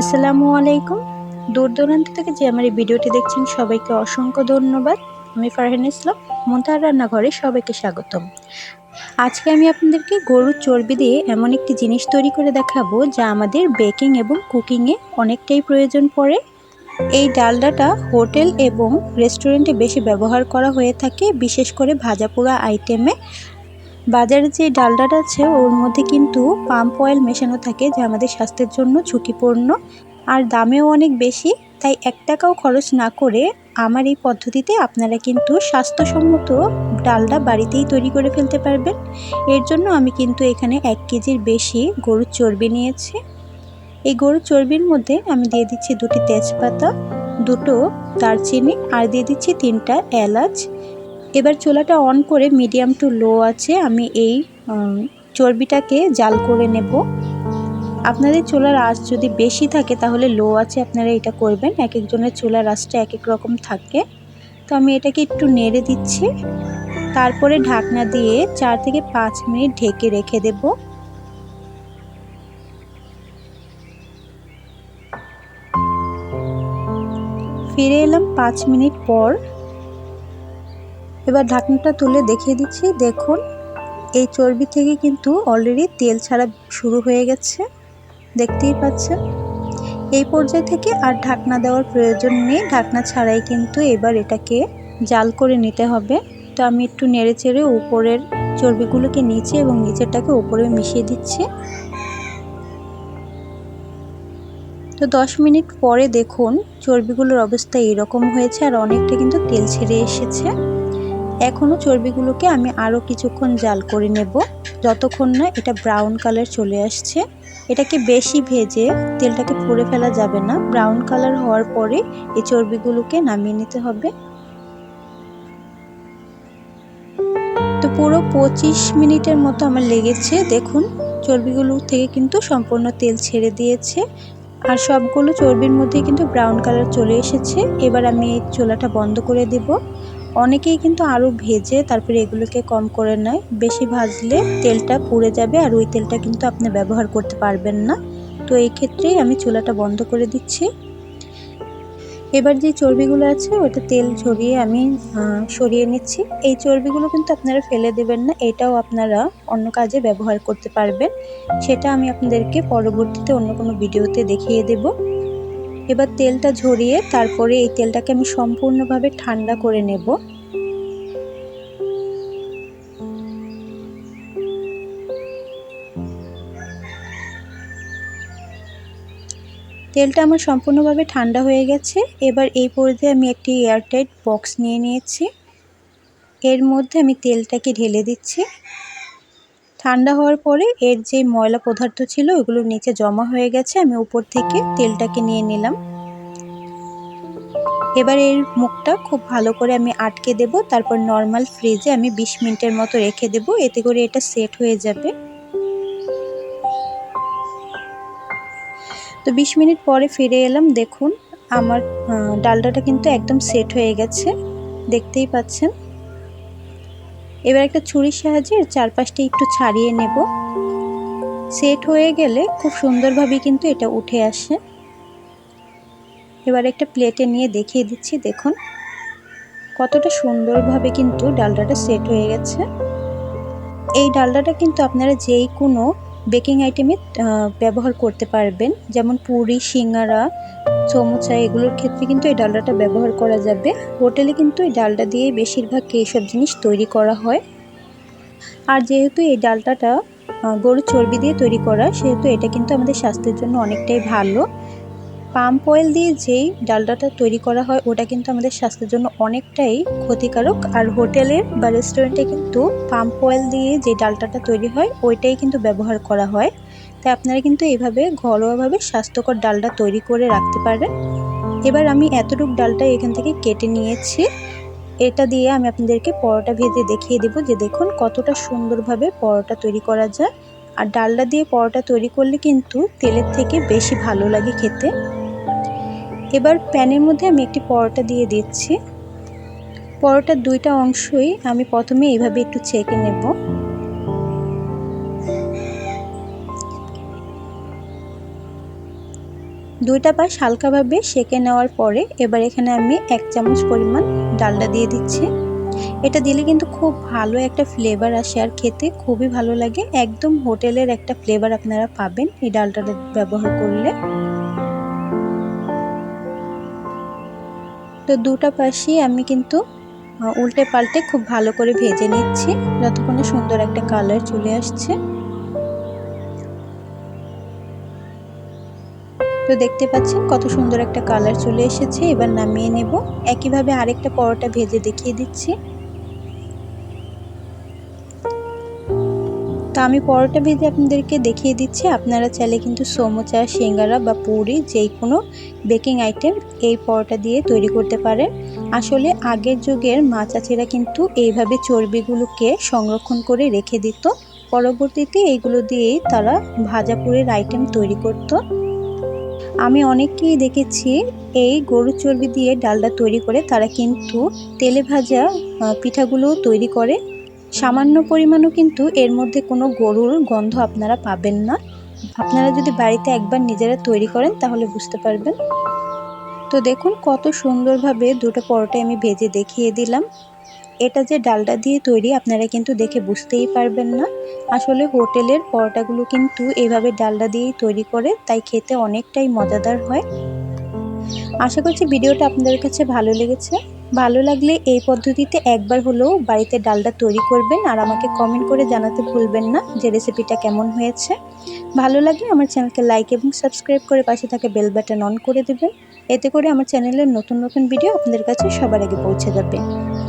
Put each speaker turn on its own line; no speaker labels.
আসসালামু আলাইকুম। দূর দূরান্ত থেকে যে আমার এই ভিডিওটি দেখছেন, সবাইকে অসংখ্য ধন্যবাদ। আমি ফারহান ইসলাম মন্তার রান্নাঘরে সবাইকে স্বাগতম। আজকে আমি আপনাদেরকে গরুর চর্বি দিয়ে এমন একটি জিনিস তৈরি করে দেখাবো, যা আমাদের বেকিং এবং কুকিংয়ে অনেকটাই প্রয়োজন পড়ে। এই ডালডাটা হোটেল এবং রেস্টুরেন্টে বেশি ব্যবহার করা হয়ে থাকে, বিশেষ করে ভাজা পোড়া আইটেমে। বাজারে যে ডালডাটা আছে, ওর মধ্যে কিন্তু পাম্প অয়েল মেশানো থাকে, যা আমাদের স্বাস্থ্যের জন্য ঝুঁকিপূর্ণ। আর দামেও অনেক বেশি, তাই এক টাকাও খরচ না করে আমার এই পদ্ধতিতে আপনারা কিন্তু স্বাস্থ্যসম্মত ডালডা বাড়িতেই তৈরি করে ফেলতে পারবেন। এর জন্য আমি কিন্তু এখানে এক কেজির বেশি গরুর চর্বি নিয়েছি। এই গরুর চর্বির মধ্যে আমি দিয়ে দিচ্ছি দুটি তেজপাতা, দুটো দারচিনি, আর দিয়ে দিচ্ছি তিনটা এলাচ। এবার চোলাটা অন করে মিডিয়াম টু লো আছে, আমি এই চর্বিটাকে জাল করে নেব। আপনাদের চোলার আঁচ যদি বেশি থাকে, তাহলে লো আছে, আপনারা এটা করবেন। এক একজনের চোলার আঁচটা এক এক রকম থাকে। তো আমি এটাকে একটু নেড়ে দিচ্ছি। তারপরে ঢাকনা দিয়ে চার থেকে পাঁচ মিনিট ঢেকে রেখে দেব। ফিরে এলাম পাঁচ মিনিট পর। এবার ঢাকনাটা তুলে দেখিয়ে দিচ্ছি। দেখুন, এই চর্বি থেকে কিন্তু অলরেডি তেল ছাড়া শুরু হয়ে গেছে। দেখতেই পাচ্ছেন। এই পর্যায় থেকে আর ঢাকনা দেওয়ার প্রয়োজন নেই। ঢাকনা ছাড়াই কিন্তু এবার এটাকে জাল করে নিতে হবে। তো আমি একটু নেড়ে চেড়ে উপরের চর্বিগুলোকে নিচে এবং নিচেরটাকে উপরে মিশিয়ে দিচ্ছি। তো দশ মিনিট পরে দেখুন, চর্বিগুলোর অবস্থা এরকম হয়েছে আর অনেকটা কিন্তু তেল ছেড়ে এসেছে। এখনও চর্বিগুলোকে আমি আরও কিছুক্ষণ জাল করে নেব, যতক্ষণ না এটা ব্রাউন কালার চলে আসছে। এটাকে বেশি ভেজে তেলটাকে পুড়ে ফেলা যাবে না। ব্রাউন কালার হওয়ার পরে এই চর্বিগুলোকে নামিয়ে নিতে হবে। তো পুরো পঁচিশ মিনিটের মতো আমার লেগেছে। দেখুন, চর্বিগুলো থেকে কিন্তু সম্পূর্ণ তেল ছেড়ে দিয়েছে। আর সবগুলো চর্বির মধ্যে কিন্তু ব্রাউন কালার চলে এসেছে। এবার আমি এই চোলাটা বন্ধ করে দেব। অনেকেই কিন্তু আরও ভেজে তারপরে এগুলোকে কম করে নেয়। বেশি ভাজলে তেলটা পুড়ে যাবে আর ওই তেলটা কিন্তু আপনি ব্যবহার করতে পারবেন না। তো এই ক্ষেত্রেই আমি চুলাটা বন্ধ করে দিচ্ছি। এবার যে চর্বিগুলো আছে ওটা তেল ঝরিয়ে আমি সরিয়ে নিচ্ছি। এই চর্বিগুলো কিন্তু আপনারা ফেলে দেবেন না, এটাও আপনারা অন্য কাজে ব্যবহার করতে পারবেন। সেটা আমি আপনাদেরকে পরবর্তীতে অন্য কোনো ভিডিওতে দেখিয়ে দেব। এবার তেলটা ঝরিয়ে তারপরে এই তেলটাকে আমি সম্পূর্ণভাবে ঠান্ডা করে নেব। তেলটা আমার সম্পূর্ণভাবে ঠান্ডা হয়ে গেছে। এবার এই পর্যায়ে আমি একটি এয়ারটাইট বক্স নিয়ে নিয়েছি। এর মধ্যে আমি তেলটাকে ঢেলে দিচ্ছি। ঠান্ডা হওয়ার পরে এর যে ময়লা পদার্থ ছিল, ওগুলো নিচে জমা হয়ে গেছে। আমি উপর থেকে তেলটাকে নিয়ে নিলাম। এবার এর মুখটা খুব ভালো করে আমি আটকে দেব। তারপর নর্মাল ফ্রিজে আমি ২০ মিনিটের মতো রেখে দেব। এতে করে এটা সেট হয়ে যাবে। তো ২০ মিনিট পরে ফিরে এলাম। দেখুন, আমার ডালডাটা কিন্তু একদম সেট হয়ে গেছে। দেখতেই পাচ্ছেন। এবার একটা ছুরির সাহায্যে চারপাশটা একটু ছাড়িয়ে নেব। সেট হয়ে গেলে খুব সুন্দরভাবে কিন্তু এটা উঠে আসে। এবার একটা প্লেটে নিয়ে দেখিয়ে দিচ্ছি, দেখুন। কতটা সুন্দরভাবে কিন্তু ডালডাটা সেট হয়ে গেছে। এই ডালডাটা কিন্তু আপনারা যেই কোনো বেকিং আইটেমে ব্যবহার করতে পারবেন। যেমন পুরি, সিঙ্গারা সমোচা এগুলোর ক্ষেত্রে কিন্তু এই ডালডাটা ব্যবহার করা যাবে। হোটেলে কিন্তু এই ডালটা দিয়ে বেশিরভাগ এইসব জিনিস তৈরি করা হয়। আর যেহেতু এই ডালটাটা গরুর চর্বি দিয়ে তৈরি করা, সেহেতু এটা কিন্তু আমাদের স্বাস্থ্যের জন্য অনেকটাই ভালো। পাম্প অয়েল দিয়ে যেই ডালডাটা তৈরি করা হয়, ওটা কিন্তু আমাদের স্বাস্থ্যের জন্য অনেকটাই ক্ষতিকারক। আর হোটেলের বা রেস্টুরেন্টে কিন্তু পাম্প অয়েল দিয়ে যে ডালটাটা তৈরি হয়, ওইটাই কিন্তু ব্যবহার করা হয়। তাই আপনারা কিন্তু এইভাবে ঘরোয়াভাবে স্বাস্থ্যকর ডালটা তৈরি করে রাখতে পারেন এবার আমি এতটুক ডালটা এখান থেকে কেটে নিয়েছি। এটা দিয়ে আমি আপনাদেরকে পরোটা ভেজে দেখিয়ে দেবো যে দেখুন কতটা সুন্দরভাবে পরোটা তৈরি করা যায়। আর ডালটা দিয়ে পরোটা তৈরি করলে কিন্তু তেলের থেকে বেশি ভালো লাগে খেতে। এবার প্যানের মধ্যে আমি একটি পরোটা দিয়ে দিচ্ছি। পরোটার দুইটা অংশই আমি প্রথমে এইভাবে একটু ছেঁকে নেব। দুইটা পাশ হালকাভাবে সেকে নেওয়ার পরে এবার এখানে আমি এক চামচ পরিমাণ ডালটা দিয়ে দিচ্ছি। এটা দিলে কিন্তু খুব ভালো একটা ফ্লেভার আসে আর খেতে, খুবই ভালো লাগে। একদম হোটেলের একটা ফ্লেভার আপনারা পাবেন এই ডালটা ব্যবহার করলে। তো দুটা পাশেই আমি কিন্তু উল্টে পাল্টে খুব ভালো করে ভেজে নিচ্ছি। যতক্ষণে সুন্দর একটা কালার চলে আসছে। তো দেখতে পাচ্ছেন কত সুন্দর একটা কালার চলে এসেছে। এবার নামিয়ে নেব। একইভাবে আরেকটা পরোটা ভেজে দেখিয়ে দিচ্ছি। তো আমি পরোটা ভেজে আপনাদেরকে দেখিয়ে দিচ্ছি। আপনারা চাইলে কিন্তু সমোচা, সিঙ্গারা বা পুরি যেই কোনো বেকিং আইটেম এই পরোটা দিয়ে তৈরি করতে পারেন। আসলে আগের যুগের মা চাচিরা কিন্তু এইভাবে চর্বিগুলোকে সংরক্ষণ করে রেখে দিত। পরবর্তীতে এইগুলো দিয়েই তারা ভাজাপুরের আইটেম তৈরি করত। আমি অনেককেই দেখেছি, এই গরুর চর্বি দিয়ে ডালটা তৈরি করে তারা কিন্তু তেলে ভাজা পিঠাগুলো তৈরি করে। সামান্য পরিমাণও কিন্তু এর মধ্যে কোনো গরুর গন্ধ আপনারা পাবেন না। আপনারা যদি বাড়িতে একবার নিজেরা তৈরি করেন তাহলে বুঝতে পারবেন। তো দেখুন কত সুন্দরভাবে দুটো পরোটা আমি ভেজে দেখিয়ে দিলাম। এটা যে ডালটা দিয়ে তৈরি, আপনারা কিন্তু দেখে বুঝতেই পারবেন না। আসলে হোটেলের পরোটাগুলো কিন্তু এভাবে ডালটা দিয়েই তৈরি করে, তাই খেতে অনেকটাই মজাদার হয়। আশা করছি ভিডিওটা আপনাদের কাছে ভালো লেগেছে। ভালো লাগলে এই পদ্ধতিতে একবার হলেও বাড়িতে ডালটা তৈরি করবেন, আর আমাকে কমেন্ট করে জানাতে ভুলবেন না যে রেসিপিটা কেমন হয়েছে। ভালো লাগলে আমার চ্যানেলকে লাইক এবং সাবস্ক্রাইব করে পাশে থাকা বেল বাটন অন করে দেবেন। এতে করে আমার চ্যানেলের নতুন নতুন ভিডিও আপনাদের কাছে সবার আগে পৌঁছে যাবে।